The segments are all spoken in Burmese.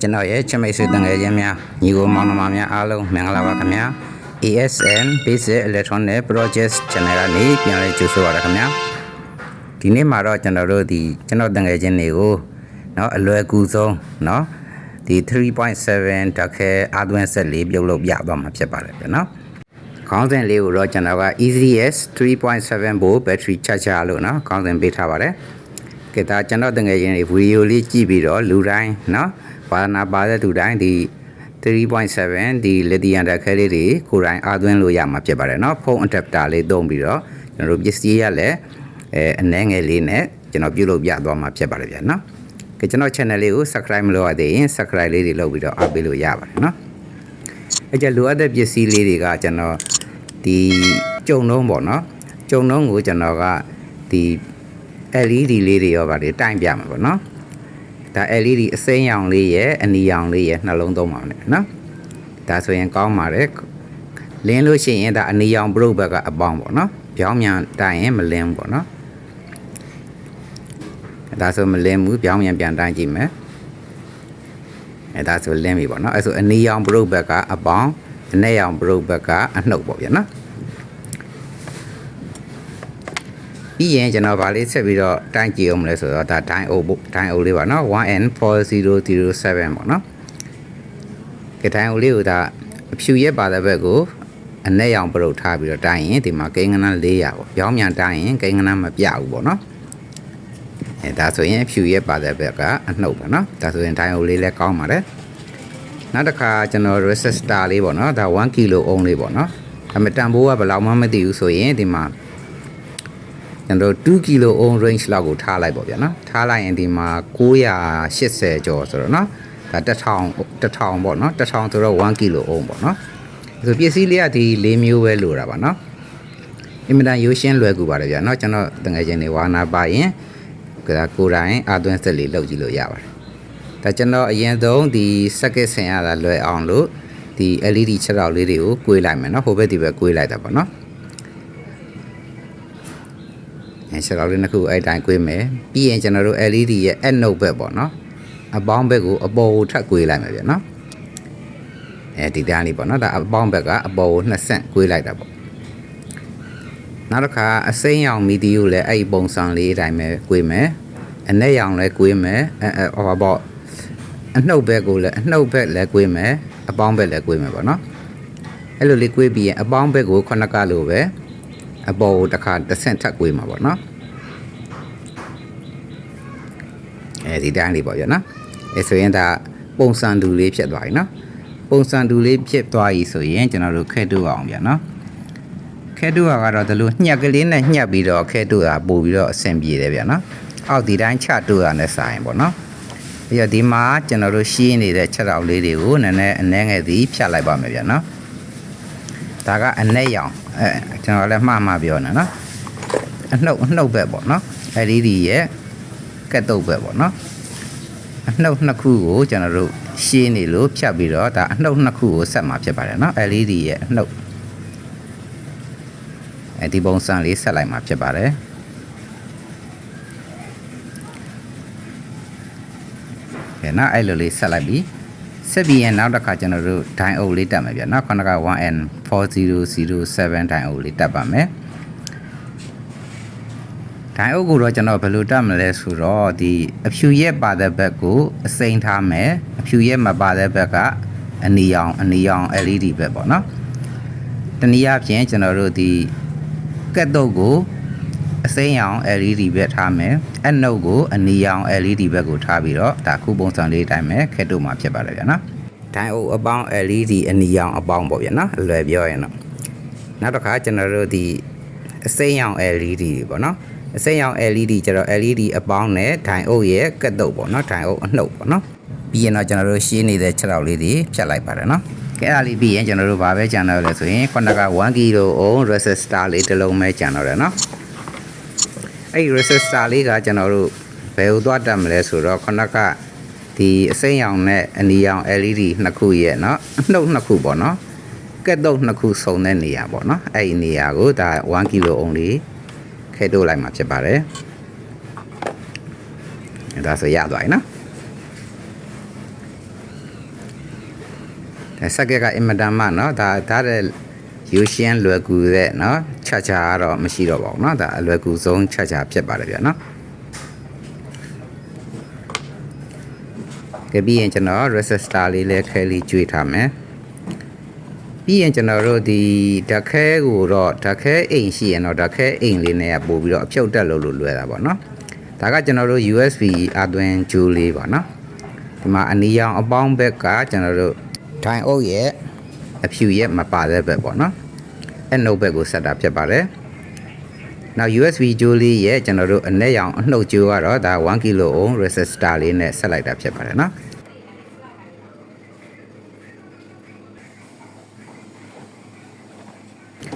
ကျွန်တော်ရဲ့ချစ်မိတ်ဆွေတန်ငယ်ချင်းများညီကိုမောင်နှမများအားလုံးမင်္ဂလာပါခင်ဗျာ ASN Basic Electronic Project Channel ကနေပြန်လည်ကြိုဆိုပါရခင်ဗျာဒီနေ့မှာတော့ကျွန်တော်တို့ဒီကျွန်တော်တန်ငယ်ချင်းတွေကိုเนาะအလွယ်ကူဆုံးเนาะဒီ3.7ဓာတ်ခဲအာသွင်းဆက်လေးပြုတ်လုပ်ပြသွားမှာဖြစ်ပါတယ်ဗျာเนาะခေါင်းစဉ်လေးကိုတော့ကျွန်တော်က EZS 3.7 volt battery charger လို့เนาะခေါင်းစဉ်ပေးထားပါတယ်ကဲဒါကျွန်တော်တငယ်ချင်းတွေဗီဒီယိုလေးကြည့်ပြီးတော့လူတိုင်းเนาะ ဘာနာပါတဲ့သူတိုင်းဒီ3.7ဒီလီသီယမ်ဓာတ်ခဲလေးတွေကိုယ်တိုင်အားသွင်းလို့ရမှာဖြစ်ပါတယ်เนาะဖုန်း adapter လေးသုံးပြီးတော့ကျွန်တော်တို့ပစ္စည်းရလည်းအဲအနှဲငယ်လေးနဲ့ကျွန်တော်ပြုလုပ်ပြသွားမှာဖြစ်ပါတယ်ဗျာเนาะကဲကျွန်တော် channel လေးကို subscribe မလုပ်ရသေးရင် subscribe လေးတွေလုပ်ပြီးတော့အားပေးလို့ရပါတယ်เนาะအဲကြလိုအပ်တဲ့ပစ္စည်းလေးတွေကကျွန်တော်ဒီကြုံလုံးပေါ့เนาะကြုံလုံးကိုကျွန်တော်ကဒီ LED လေးတွေရောဗာလေတိုင်ပြမှာပေါ့เนาะ ဒါ LED အစိမ်းရောင်လေးရဲ့အနီရောင်လေးရဲ့နှလုံးသုံးပါနဲ့နော်ဒါဆိုရင်ကောင်းပါတယ်လင်းလို့ရှိရင်ဒါအနီရောင် broad ဘက်ကအပေါင်းပေါ့နော်ပြောင်းမြန်တိုင်းရင်မလင်းပေါ့နော်ဒါဆိုမလင်းဘူးပြောင်းမြန်ပြန်တိုင်းကြည့်မယ်အဲဒါဆိုလင်းပြီပေါ့နော်အဲဆိုအနီရောင် broad ဘက်ကအပေါင်းအနက်ရောင် broad ဘက်ကအနှုတ်ပေါ့ဗျာနော် ပြီးရင်ကျွန်တော်ဗာလေးဆက်ပြီးတော့တိုင်းကြည့်အောင်မလဲဆိုတော့ဒါဒိုင်းအိုဒိုင်းအိုလေးပါနော် 1N4007 ပေါ့နော်ကဲဒိုင်းအိုလေးကိုဒါအဖြူရက်ပါတဲ့ဘက်ကိုအနက်ရောင်ပရုတ်ထားပြီးတော့တိုင်းရင်ဒီမှာကိန်းကနန်း400ပေါ့ပြောင်းမြန်တိုင်းရင်ကိန်းကနန်းမပြဘူးပေါ့နော်အဲဒါဆိုရင်အဖြူရက်ပါတဲ့ဘက်ကအနှုတ်ပါနော်ဒါဆိုရင်ဒိုင်းအိုလေးလည်းကောင်းပါတယ်နောက်တစ်ခါကျွန်တော် resistor လေးပေါ့နော်ဒါ1 kilo ohm လေးပေါ့နော်ဒါပေမဲ့တန်ဖိုးကဘယ်လောက်မှမသိဘူးဆိုရင်ဒီမှာ ကျွန်တော်2 kilo ohm range လောက်ကိုထားလိုက်ပေါ့ဗျာနော်ထားလိုက်ရင်ဒီမှာ980ကျော်ဆိုတော့နော်ဒါ1000 1000ပေါ့နော်1000ဆိုတော့1 kilo ohm ပေါ့နော်ဆိုပစ္စည်းလေးကဒီ၄မျိုးပဲလိုတာပါနော်အင်မတန်ရိုးရှင်းလွယ်ကူပါတယ်ဗျာနော်ကျွန်တော်တငယ်ချင်းတွေဝါနာပါရင်ဒါကိုယ်တိုင်အာသွင်းစက်လေးလုပ်ကြည့်လို့ရပါတယ်ဒါကျွန်တော်အရင်ဆုံးဒီစက်ကစ်ဆင်ရတာလွယ်အောင်လို့ဒီ LED ချက်တော့လေးတွေကို꿰လိုက်မယ်နော်ဟိုဘက်ဒီဘက်꿰လိုက်တာပေါ့နော် ရှလောက်လေးနှစ်ခုအဲ့တိုင်းကွေးမယ်ပြီးရင်ကျွန်တော်တို့ LED ရဲ့အနှုတ်ဘက်ပေါ့နော်အပေါင်းဘက်ကိုအပေါ်ကိုထပ်ကွေးလိုက်မယ်ဗျနော်အဲဒီတရားလေးပေါ့နော်ဒါအပေါင်းဘက်ကအပေါ်ကို2ဆင့်ကွေးလိုက်တာပေါ့နောက်တစ်ခါအစိမ်းရောင်မီဒီကိုလည်းအဲ့ဒီပုံစံလေးအတိုင်းပဲကွေးမယ်အနက်ရောင်လည်းကွေးမယ်အဲဟောပေါ့အနှုတ်ဘက်ကိုလည်းအနှုတ်ဘက်လည်းကွေးမယ်အပေါင်းဘက်လည်းကွေးမယ်ပေါ့နော်အဲ့လိုလေးကွေးပြီးရင်အပေါင်းဘက်ကိုခုနကလိုပဲ အပေါ်ကိုတစ်ခါတစ်ဆင့်ထပ်꿰မှာပေါ့နော်အဲဒီတိုင်းလေးပေါ့ဗျာနော်အဲဆိုရင်ဒါပုံစံတူလေးဖြစ်သွားပြီနော်ပုံစံတူလေးဖြစ်သွားပြီဆိုရင်ကျွန်တော်တို့ခဲတူအောင်ဗျာနော်ခဲတူအောင်ကတော့ဒီလိုညှက်ကလေးနဲ့ညှက်ပြီးတော့ခဲတူတာပို့ပြီးတော့အဆင်ပြေတယ်ဗျာနော်အောက်ဒီတိုင်းချတူရနဲ့ဆိုင်ပေါ့နော်ပြီးတော့ဒီမှာကျွန်တော်တို့ရှင်းနေတဲ့ချက်တော်လေးတွေကိုနည်းနည်းအနှဲငယ်သည်ဖြတ်လိုက်ပါမယ်ဗျာနော်ဒါကအနှဲရောင် အဲကျွန်တော်လည်းမှားမှားပြောနေနော်အနှုတ်အနှုတ်ဘက်ပေါ့နော်အဲဒီဒီရဲ့ကက်တုတ်ပဲပေါ့နော်အနှုတ်နှစ်ခုကိုကျွန်တော်တို့ရှင်းနေလို့ဖြတ်ပြီးတော့ဒါအနှုတ်နှစ်ခုကိုဆက်မှာဖြစ်ပါတယ်နော် LED ရဲ့အနှုတ်အဲဒီပုံစံလေးဆက်လိုက်မှာဖြစ်ပါတယ်ကဲနော်အဲ့လိုလေးဆက်လိုက်ပြီ ဆက်ပြီးရင်နောက်တစ်ခါကျွန်တော်တို့ဒိုင်အုပ်လေးတက်မယ်ဗျာနော်ခုနက 1N4007 ဒိုင်အုပ်လေးတက်ပါမယ်ဒိုင်အုပ်ကိုတော့ကျွန်တော်ဘယ်လိုတတ်မလဲဆိုတော့ဒီအဖြူရက်ပါတဲ့ဘက်ကိုအစိမ်းထားမယ်အဖြူရက်မပါတဲ့ဘက်ကအနီရောင်အနီရောင် LED ဘက်ပေါ့နော်တနည်းအားဖြင့်ကျွန်တော်တို့ဒီကက်တုတ်ကို အစိမ်းရောင် LED ဘက်ထားမယ်အနှုတ်ကိုအနီရောင် LED ဘက်ကိုထားပြီးတော့ဒါခုပုံစံလေးတိုင်းပဲခက်တုတ်မှာဖြစ်ပါတယ်ဗျာနော်ဒိုင်အုပ်အပေါင်း LED အနီရောင်အပေါင်းပေါ့ဗျာနော်အလွယ်ပြောရင်တော့နောက်တစ်ခါကျွန်တော်တို့ဒီအစိမ်းရောင် LED တွေပေါ့နော်အစိမ်းရောင် LED ကျတော့ LED အပေါင်းနဲ့ဒိုင်အုပ်ရဲ့ကက်တုပ်ပေါ့နော်ဒိုင်အုပ်အနှုတ်ပေါ့နော်ပြီးရင်တော့ကျွန်တော်တို့ရှင်းနေတဲ့ချက်တော့လေးတွေဖြတ်လိုက်ပါတယ်နော်ကဲအဲ့ဒါလေးပြီးရင်ကျွန်တော်တို့ဘာပဲကြံတော့လဲဆိုရင်ခုနက1 kilo ohm resistor လေးတစ်လုံးပဲကြံတော့တယ်နော် အဲ့ဒီ resistor လေးကကျွန်တော်တို့ဘယ်ဟိုသွားတက်မလဲဆိုတော့ခုနကဒီအစိမ်းရောင်နဲ့အနီရောင် LED နှစ်ခုရဲ့เนาะအနှုတ်နှစ်ခုပေါ့နော်ကက်တုပ်နှစ်ခုစုံတဲ့နေရာပေါ့နော်အဲ့ဒီနေရာကိုဒါ1 kilo ohm လေး ခဲတို့လိုက်မှာဖြစ်ပါတယ်အဲဒါဆိုရသွားပြီနော် ဒါစက်ကက်ကအင်မတန်မှเนาะဒါဒါတဲ့ ယူရှင်းလွယ်ကူတဲ့เนาะချာချာကတော့မရှိတော့ပါဘူးเนาะဒါအလွယ်ကူဆုံးချာချာဖြစ်ပါတယ်ဗျာเนาะကဲပြီးရင်ကျွန်တော် resistor လေးလည်းခဲလေးကျွေးထားမယ်ပြီးရင်ကျွန်တော်တို့ဒီဓာတ်ခဲကိုတော့ဓာတ်ခဲအိမ်ရှိရင်တော့ဓာတ်ခဲအိမ်လေးနဲ့ပို့ပြီးတော့အဖြုတ်တက်လို့လို့လွယ်တာပေါ့เนาะဒါကကျွန်တော်တို့ USB အသွင်းဂျိုးလေးပါเนาะဒီမှာအနီရောင်အပေါင်းဘက်ကကျွန်တော်တို့ဒိုင်အုပ်ရဲ့ အဖြူရဲ့မပါတဲ့ဘက်ပေါ့เนาะအဲ့နှုတ်ဘက်ကိုဆက်တာဖြစ်ပါတယ်နောက် USB ဂျိုးလေးရဲ့ကျွန်တော်တို့အနက်ရောင်အနှုတ်ဂျိုးကတော့ဒါ1 kilo ohm resistor လေးနဲ့ဆက်လိုက်တာဖြစ်ပါတယ်เนาะ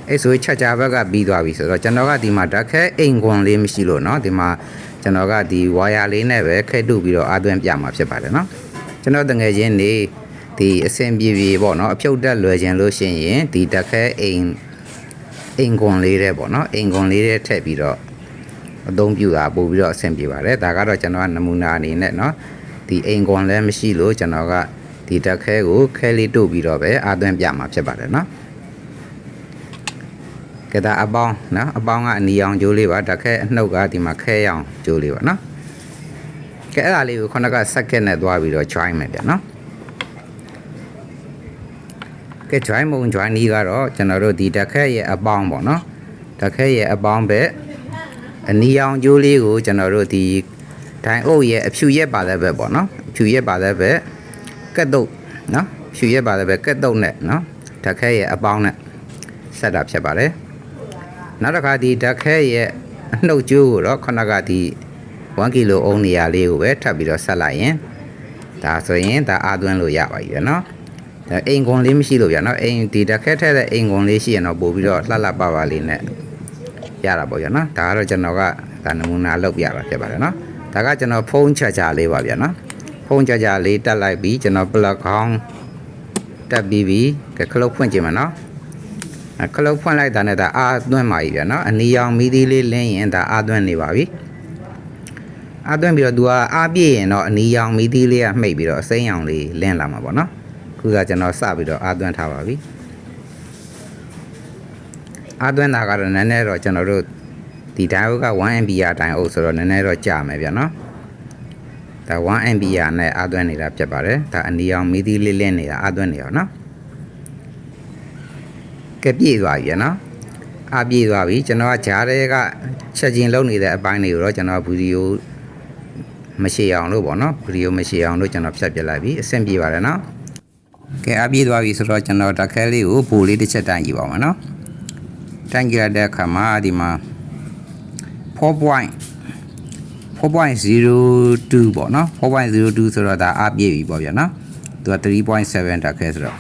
အဲ့ဆိုချက်ကြဘက်ကပြီးသွားပြီဆိုတော့ကျွန်တော်ကဒီမှာဓာတ်ခဲအိမ်ခွန်လေးမရှိလို့เนาะဒီမှာကျွန်တော်ကဒီဝါယာလေးနဲ့ပဲခဲတုပြီးတော့အသွင်းပြမှာဖြစ်ပါတယ်เนาะကျွန်တော်တငယ်ချင်းနေ ဒီအဆင်ပြေပြေပေါ့နော်အဖြုတ်တက်လွယ်ခြင်းလို့ရှိရင်ဒီတခဲအိမ်အိမ်ကွန်လေးတဲ့ပေါ့နော်အိမ်ကွန်လေးတဲ့ထည့်ပြီးတော့အသုံးပြုတာပို့ပြီးတော့အဆင်ပြေပါတယ်ဒါကတော့ကျွန်တော်ကနမူနာအနေနဲ့နော်ဒီအိမ်ကွန်လည်းမရှိလို့ကျွန်တော်ကဒီတခဲကိုခဲလေးတို့ပြီးတော့ပဲအာသွင်းပြမှာဖြစ်ပါတယ်နော်ကဲဒါအပေါင်းနော်အပေါင်းကအနီအောင်ဂျိုးလေးပါတခဲအနှုတ်ကဒီမှာခဲအောင်ဂျိုးလေးပါနော်ကဲအဲ့ဒါလေးကိုခုနကစက္ကန့်နဲ့သွားပြီးတော့ join မယ်ဗျနော် ကဲ join မုံ join နီးကတော့ကျွန်တော်တို့ဒီတခဲရဲ့အပေါင်းပေါ့နော်တခဲရဲ့အပေါင်းပဲအနီအောင်ကြိုးလေးကိုကျွန်တော်တို့ဒီဒိုင်အုပ်ရဲ့အဖြူရက်ပါတဲ့ဘက်ပေါ့နော်အဖြူရက်ပါတဲ့ဘက်ကက်တုတ်နော်ဖြူရက်ပါတဲ့ဘက်ကက်တုတ်နဲ့နော်တခဲရဲ့အပေါင်းနဲ့ဆက်တာဖြစ်ပါတယ်နောက်တစ်ခါဒီဓာတ်ခဲရဲ့အနှုတ်ကျိုးကိုတော့ခုနကဒီ1ကီလိုအုံးနေရာလေးကိုပဲထပ်ပြီးတော့ဆက်လိုက်ရင်ဒါဆိုရင်ဒါအာသွင်းလို့ရပါပြီဗျနော်ဒါ အိမ်ကွန်လေးမရှိလို့ဗျနော်အိမ်ဒီဓာတ်ခဲထည့်တဲ့အိမ်ကွန်လေးရှိရင်တော့ပို့ပြီးတော့လှလှပပလေးနဲ့ရတာပေါ့ဗျနော်ဒါကတော့ကျွန်တော်ကဒါနမူနာလုပ်ပြတာဖြစ်ပါတယ်နော်ဒါကကျွန်တော်ဖုန်းချာချာလေးပါဗျနော်ဖုန်းချာချာလေးတက်လိုက်ပြီးကျွန်တော် plug ခေါင်းတက်ပြီးပြီးကဲခလုတ်ဖွင့်ကြည့်မယ်နော်ခလုတ်ဖွင့်လိုက်တာနဲ့ဒါအာသွင်းပါပြီဗျာနော်အနီရောင်မီးသီးလေးလင်းရင်ဒါအာသွင်းနေပါပြီအာသွင်းပြီးတော့ तू ကအာပြည့်ရင်တော့အနီရောင်မီးသီးလေးကမှိတ်ပြီးတော့အစိမ်းရောင်လေးလင်းလာမှာပေါ့နော် ခုကကျွန်တော်စပြီးတော့အာသွင်းထားပါပြီအာသွင်းတာကတော့နည်းနည်းတော့ကျွန်တော်တို့ဒီဒိုင်အိုက 1A တိုင်အိုဆိုတော့နည်းနည်းတော့ကြာမယ်ဗျာနော်ဒါ 1A နဲ့အာသွင်းနေတာဖြစ်ပါတယ်ဒါအနီရောင်မီးသီးလေးလင်းနေတာအာသွင်းနေရောနော်ကပြည့်သွားပြီရနော်အပြည့်သွားပြီကျွန်တော်ကဂျားတွေကချက်ချင်းလုပ်နေတဲ့အပိုင်းတွေကိုတော့ကျွန်တော်ဗီဒီယိုမရှိအောင်လို့ပေါ့နော်ဗီဒီယိုမရှိအောင်လို့ကျွန်တော်ဖြတ်ပြလိုက်ပြီအဆင်ပြေပါတယ်နော် ကဲအပြည့်သွားပြီဆိုတော့ကျွန်တော်တခဲလေးကိုဘူလေးတစ်ချက်တိုင်ကြည့်ပါမယ်နော်တိုင်ကြည့်ရတဲ့အခါမှာဒီမှာ4.4.02ပေါ့နော်4.02ဆိုတော့ဒါအပြည့်ပြီပေါ့ဗျာနော်သူက3.7တခဲဆိုတော့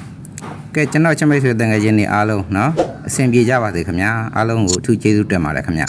ကဲကျွန်တော်ချမိတ်ဆွေတန်ငယ်ချင်းတွေအားလုံးနော်အဆင်ပြေကြပါစေခင်ဗျာအားလုံးကိုအထူးကျေးဇူးတင်ပါတယ်ခင်ဗျာ